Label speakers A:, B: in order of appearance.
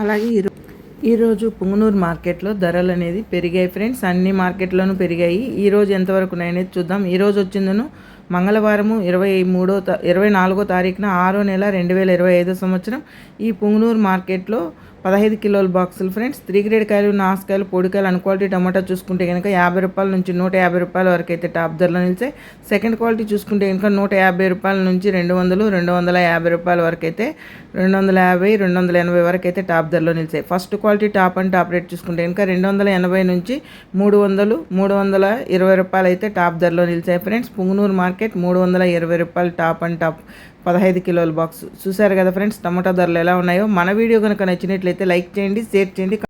A: అలాగే ఈరో ఈరోజు పుంగనూరు మార్కెట్లో ధరలు అనేది పెరిగాయి ఫ్రెండ్స్. అన్ని మార్కెట్లోనూ పెరిగాయి. ఈరోజు ఎంతవరకు ఉన్నాయనేది చూద్దాం. ఈరోజు వచ్చిందను మంగళవారము ఇరవై మూడో ఇరవై నాలుగో తారీఖున ఆరో నెల రెండు వేల ఇరవై ఐదో సంవత్సరం. ఈ పుంగనూరు మార్కెట్లో పదహైదు కిలోల బాక్సులు ఫ్రెండ్స్. త్రీ గ్రేడ్ కాయలు నాసుకాయలు పొడికాయలు అన్ క్వాలిటీ టమాటా చూసుకుంటే కనుక యాభై రూపాయల నుంచి నూట యాభై రూపాయల వరకు అయితే టాప్ ధరలో నిలిచాయి. సెకండ్ క్వాలిటీ చూసుకుంటే కనుక నూట యాభై రూపాయల నుంచి రెండు వందలు రెండు వందల యాభై రూపాయల వరకు అయితే రెండు వందల యాభై రెండు వందల ఎనభై వరకు అయితే టాప్ ధరలో నిలిచాయి. First quality top and top rate చూసుకుంటే కనుక రెండు వందల ఎనభై నుంచి మూడు వందలు మూడు వందల ఇరవై రూపాయలు అయితే టాప్ ధరలో నిలిచాయి ఫ్రెండ్స్. పుంగనూరు మార్కెట్ మూడు వందల ఇరవై రూపాయలు టాప్ అండ్ టాప్ పదహైదు కిలోల బాక్స్. చూసారు కదా ఫ్రెండ్స్ టమాటా ధరలు ఎలా ఉన్నాయో. మన వీడియో కనుక నచ్చినట్లయితే లైక్ చేయండి షేర్ చేయండి